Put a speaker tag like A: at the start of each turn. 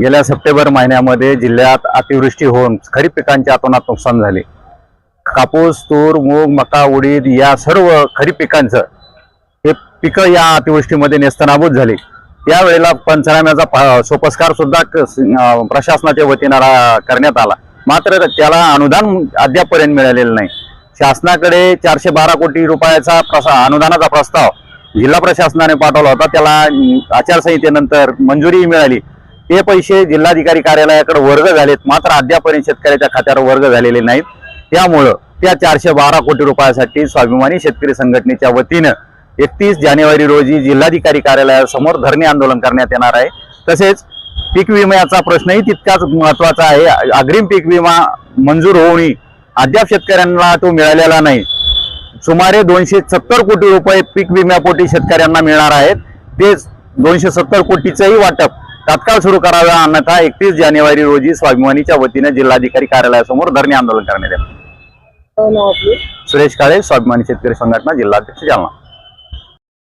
A: गेल्या सप्टेंबर महिन्यामध्ये जिल्ह्यात अतिवृष्टी होऊन खरीप पिकांचे अतोनात नुकसान झाले. कापूस तूर मूग मका उडीद या सर्व खरीप पिकांचं हे पिकं या अतिवृष्टीमध्ये नेस्तनाबूत झाली. त्यावेळेला पंचनाम्याचा सोपस्कार सुद्धा प्रशासनाच्या वतीनं करण्यात आला. मात्र त्याला अनुदान अद्यापपर्यंत मिळालेलं नाही. शासनाकडे चारशे बारा कोटी रुपयाचा प्रसा अनुदानाचा प्रस्ताव जिल्हा प्रशासनाने पाठवला होता. त्याला आचारसंहितेनंतर मंजुरी मिळाली. ते पैसे जिल्हाधिकारी कार्यालयाकडे वर्ग झालेत. मात्र अद्यापर्यंत शेतकऱ्याच्या खात्यावर वर्ग झालेले नाहीत. त्यामुळं त्या चारशे बारा कोटी रुपयासाठी स्वाभिमानी शेतकरी संघटनेच्या वतीनं एकतीस जानेवारी रोजी जिल्हाधिकारी कार्यालयासमोर धरणे आंदोलन करण्यात येणार आहे. तसेच पीक विम्याचा प्रश्नही तितकाच महत्त्वाचा आहे. अग्रिम पीक विमा मंजूर होऊनही अद्याप शेतकऱ्यांना तो मिळालेला नाही. सुमारे दोनशे सत्तर कोटी रुपये पीक विम्यापोटी शेतकऱ्यांना मिळणार आहेत. तेच दोनशे सत्तर कोटीचंही वाटप तात्काळ सुरू करावे अन्यथा एकतीस जानेवारी रोजी स्वाभिमानीच्या वतीने जिल्हाधिकारी कार्यालयासमोर धरणे आंदोलन करण्यात
B: आपले?
A: सुरेश काळे स्वाभिमानी शेतकरी संघटना जिल्हाध्यक्ष जालना.